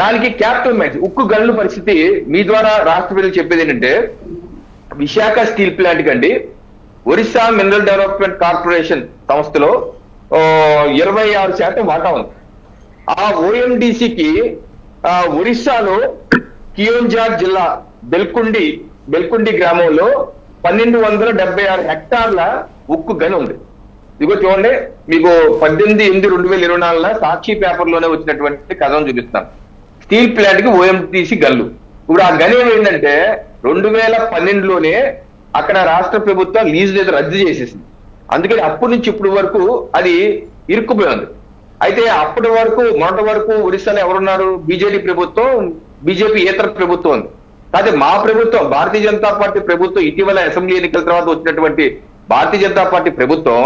దానికి capital mines ఉక్కు గనుల పరిస్థితి మీ ద్వారా రాష్ట్ర ప్రజలు చెప్పేది ఏంటంటే విశాఖ స్టీల్ ప్లాంట్ కండి ఒరిస్సా మినరల్ డెవలప్మెంట్ కార్పొరేషన్ సంస్థలో ఇరవై ఆరు శాతం వాటా ఉంది ఆ ఓఎండిసికి ఒరిస్సాలో కియోంజార్ జిల్లా బెల్కుండి బెల్కుండి గ్రామంలో పన్నెండు వందల డెబ్బై ఆరు హెక్టార్ల ఉక్కు గని ఉంది. ఇదిగో చూడండి మీకు పద్దెనిమిది ఎనిమిది రెండు వేల ఇరవై నాలుగున సాక్షి పేపర్లోనే వచ్చినటువంటి కథను చూపిస్తాను స్టీల్ ప్లాంట్కి ఓఎంటీసీ గల్లు. ఇప్పుడు ఆ గని ఏంటంటే రెండు వేల పన్నెండులోనే అక్కడ రాష్ట్ర ప్రభుత్వం లీజ్ లేదా రద్దు చేసేసింది. అందుకని అప్పటి నుంచి ఇప్పటి వరకు అది ఇరుక్కుపోయింది. అయితే అప్పటి వరకు మొన్నటి వరకు ఒరిస్సాలో ఎవరున్నారు? బీజేపీ ప్రభుత్వం బీజేపీ ఏతర ప్రభుత్వం ఉంది. కాదు మా ప్రభుత్వం భారతీయ జనతా పార్టీ ప్రభుత్వం ఇటీవల అసెంబ్లీ ఎన్నికల తర్వాత వచ్చినటువంటి భారతీయ జనతా పార్టీ ప్రభుత్వం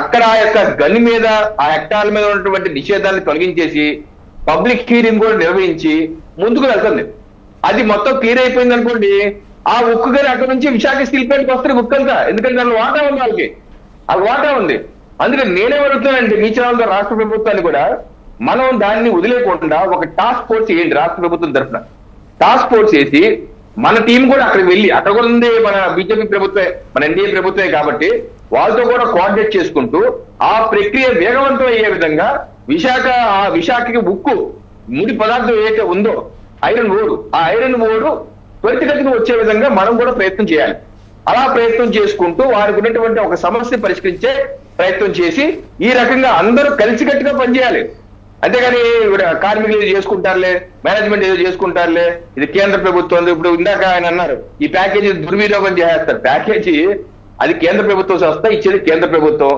అక్కడ ఆ యొక్క గని మీద ఆ హెక్టార్ల మీద ఉన్నటువంటి నిషేధాన్ని తొలగించేసి పబ్లిక్ హీరింగ్ కూడా నిర్వహించి ముందుకు వెళ్తుంది. అది మొత్తం క్లియర్ అయిపోయింది అనుకోండి ఆ ఉక్కు గారు అక్కడ నుంచి విశాఖ స్టీల్ ప్లాంట్కి వస్తారు ఉక్కు అంతా. ఎందుకంటే దాని వాటా ఉంది వాళ్ళకి. ఆ వాటా ఉంది. అందుకని నేనే అడుగుతానండి మీ ఛానల్ రాష్ట్ర ప్రభుత్వాన్ని కూడా మనం దాన్ని వదిలేకుండా ఒక టాస్క్ ఫోర్స్ చేయండి రాష్ట్ర ప్రభుత్వం తరఫున. టాస్క్ ఫోర్స్ చేసి మన టీం కూడా అక్కడికి వెళ్ళి అక్కడ కూడా ఉంది మన బీజేపీ ప్రభుత్వమే మన ఎన్డీఏ ప్రభుత్వమే కాబట్టి వాళ్ళతో కూడా కోఆర్డినేట్ చేసుకుంటూ ఆ ప్రక్రియ వేగవంతం అయ్యే విధంగా విశాఖ ఆ విశాఖకి ఉక్కు ముడి పదార్థం ఏదైతే ఉందో ఐరన్ ఓడు ఆ ఐరన్ ఓడు త్వరితగతిన వచ్చే విధంగా మనం కూడా ప్రయత్నం చేయాలి. అలా ప్రయత్నం చేసుకుంటూ వారికి ఉన్నటువంటి ఒక సమస్య పరిష్కరించే ప్రయత్నం చేసి ఈ రకంగా అందరూ కలిసికట్టుగా పనిచేయాలి. అంతేగాని కార్మికులు ఏదో చేసుకుంటారులే మేనేజ్మెంట్ ఏదో చేసుకుంటారులే ఇది కేంద్ర ప్రభుత్వం ఇప్పుడు ఇందాక ఆయన అన్నారు ఈ ప్యాకేజీ దుర్వినియోగం చేస్తారు ప్యాకేజీ అది కేంద్ర ప్రభుత్వం సంస్థ ఇచ్చేది కేంద్ర ప్రభుత్వం.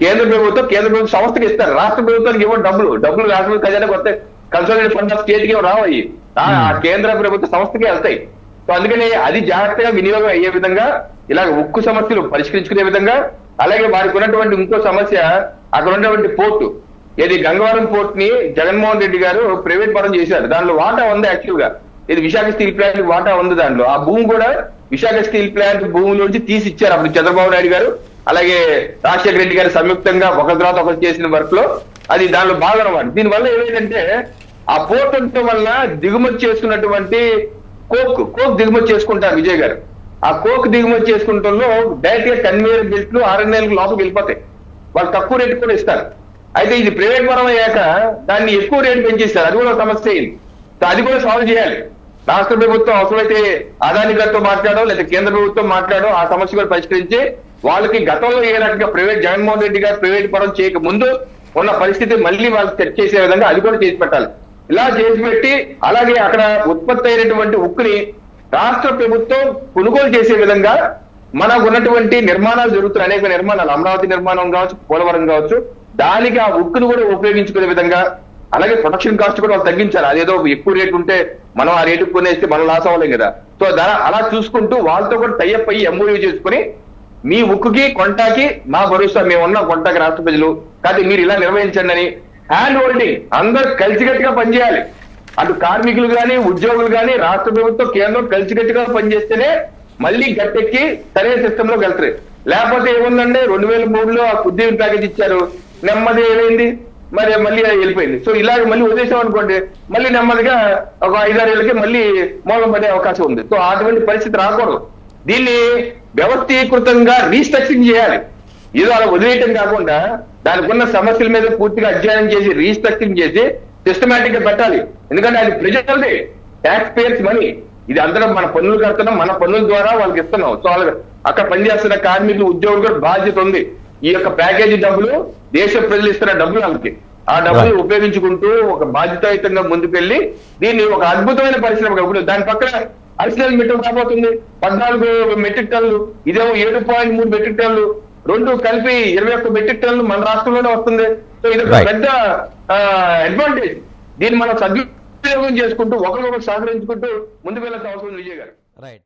కేంద్ర ప్రభుత్వం కేంద్ర ప్రభుత్వం సంస్థకి ఇస్తారు. రాష్ట్ర ప్రభుత్వానికి ఇవ్వండి డబ్బులు. డబ్బులు రాష్ట్ర ఖజానాకి వస్తాయి కన్సల్టెంట్ ఫండ్ ఆఫ్ స్టేట్కి రావయ్యి. ఆ ఆ కేంద్ర ప్రభుత్వ సంస్థకే వెళ్తాయి. సో అందుకని అది జాగ్రత్తగా వినియోగం అయ్యే విధంగా ఇలా ఉక్కు సమస్యలు పరిష్కరించుకునే విధంగా అలాగే వారికి ఉన్నటువంటి ఇంకో సమస్య అక్కడ ఉన్నటువంటి పోర్టు. ఇది గంగవరం పోర్ట్ని జగన్మోహన్ రెడ్డి గారు ప్రైవేట్ పరం చేశారు. దానిలో వాటా ఉంది యాక్చువల్గా ఇది విశాఖ స్టీల్ ప్లాంట్ వాటా ఉంది దాంట్లో ఆ భూమి కూడా విశాఖ స్టీల్ ప్లాంట్ భూమి నుంచి తీసి ఇచ్చారు అప్పుడు చంద్రబాబు నాయుడు గారు. అలాగే రాజశేఖర రెడ్డి గారు సంయుక్తంగా ఒక తర్వాత ఒకరు చేసిన వర్క్లో అది దానిలో భాగం అన్నమాట. దీనివల్ల ఏమైందంటే ఆ పోర్ట్ ఉండటం వల్ల దిగుమతి చేసుకున్నటువంటి కోక్ కోక్ దిగుమతి చేసుకుంటారు విజయ్ గారు. ఆ కోక్ దిగుమతి చేసుకుంటంలో డైరెక్ట్గా కన్వేయర్ బెల్ట్లు ఆర్ఎన్ఎల్ లోపలికి వెళ్ళిపోతాయి. వాళ్ళు తక్కువ రేటు కూడా ఇస్తారు. అయితే ఇది ప్రైవేట్ పరం అయ్యాక దాన్ని ఎక్కువ రేటు పెంచేస్తారు. అది కూడా సమస్య అయింది. అది కూడా సాల్వ్ చేయాలి. రాష్ట్ర ప్రభుత్వం అవసరమైతే అదాని గారితో మాట్లాడో లేదా కేంద్ర ప్రభుత్వం మాట్లాడో ఆ సమస్య కూడా పరిష్కరించి వాళ్ళకి గతంలో ఏ రకంగా ప్రైవేట్ జగన్మోహన్ రెడ్డి గారు ప్రైవేట్ పరం చేయక ముందు ఉన్న పరిస్థితి మళ్ళీ వాళ్ళకి సెట్ చేసే విధంగా అది కూడా చేసి పెట్టాలి. ఇలా చేసి పెట్టి అలాగే అక్కడ ఉత్పత్తి అయినటువంటి ఉక్కుని రాష్ట్ర ప్రభుత్వం కొనుగోలు చేసే విధంగా మనకు ఉన్నటువంటి నిర్మాణాలు జరుగుతున్నాయి. అనేక నిర్మాణాలు. అమరావతి నిర్మాణం కావచ్చు పోలవరం కావచ్చు. దానికి ఆ ఉక్కును కూడా ఉపయోగించుకునే విధంగా అలాగే ప్రొడక్షన్ కాస్ట్ కూడా వాళ్ళు తగ్గించాలి. అదేదో ఎక్కువ రేట్ ఉంటే మనం ఆ రేటు కొనేస్తే మనం లాస్ అవ్వలేం కదా. సో అలా చూసుకుంటూ వాళ్ళతో కూడా టైఅప్ అయ్యి ఎంఓయూ చేసుకుని మీ ఉక్కుకి కొంటాకి మా భరోసా మేము ఉన్నాం కొంటాకి రాష్ట్ర ప్రజలు. కానీ మీరు ఇలా నిర్వహించండి అని హ్యాండ్ హోల్డింగ్. అందరూ కలిసికట్టుగా పనిచేయాలి. అటు కార్మికులు కానీ ఉద్యోగులు కానీ రాష్ట్ర ప్రభుత్వం కేంద్రం కలిసికట్టుగా పనిచేస్తేనే మళ్ళీ గట్టెక్కి సరైన సిస్టమ్లోకి వెళ్తారు. లేకపోతే ఏముందండి? రెండు వేల మూడులో ఆ ఉద్యోగ ప్యాకేజ్ ఇచ్చారు. నెమ్మది ఏమైంది? మరి మళ్ళీ అది వెళ్ళిపోయింది. సో ఇలాగ మళ్ళీ వదిలేసాం అనుకోండి మళ్ళీ నెమ్మదిగా ఒక ఐదారేళ్ళకి మళ్ళీ మూలం పడే అవకాశం ఉంది. సో అటువంటి పరిస్థితి రాకూడదు. దీన్ని వ్యవస్థీకృతంగా రీస్ట్రక్చరింగ్ చేయాలి. ఏదో అలా వదిలేయటం కాకుండా దానికి ఉన్న సమస్యల మీద పూర్తిగా అధ్యయనం చేసి రీస్ట్రక్చరింగ్ చేసి సిస్టమేటిక్గా పెట్టాలి. ఎందుకంటే అది ప్రజలది. ట్యాక్స్ పేయర్స్ మనీ ఇది అందరం మన పన్నులు కడుతున్నాం మన పన్నుల ద్వారా వాళ్ళకి ఇస్తున్నాం. సో వాళ్ళకి అక్కడ పనిచేస్తున్న కార్మికులు ఉద్యోగులు కూడా బాధ్యత ఉంది. ఈ యొక్క ప్యాకేజీ డబ్బులు దేశ ప్రజలు ఇస్తున్న డబ్బులు వాళ్ళకి. ఆ డబ్బులు ఉపయోగించుకుంటూ ఒక బాధ్యతాయుతంగా ముందుకెళ్ళి దీన్ని ఒక అద్భుతమైన పరిశ్రమ ఇప్పుడు దాని పక్కన అడిషనల్ మెట్రిక్ రాబోతుంది. పద్నాలుగు మెట్రిక్ టన్నులు ఇదేమో ఏడు పాయింట్ మూడు మెట్రిక్ టన్నులు. రెండు కలిపి ఇరవై ఒక్క మెట్రిక్ టన్నులు మన రాష్ట్రంలోనే వస్తుంది. సో ఇది ఒక. పెద్ద అడ్వాంటేజ్ దీన్ని మనం సద్వినియోగం చేసుకుంటూ ఒకరికొకరు సహకరించుకుంటూ ముందుకు వెళ్ళాల్సిన అవసరం ఉంది విజయ్ గారు. రైట్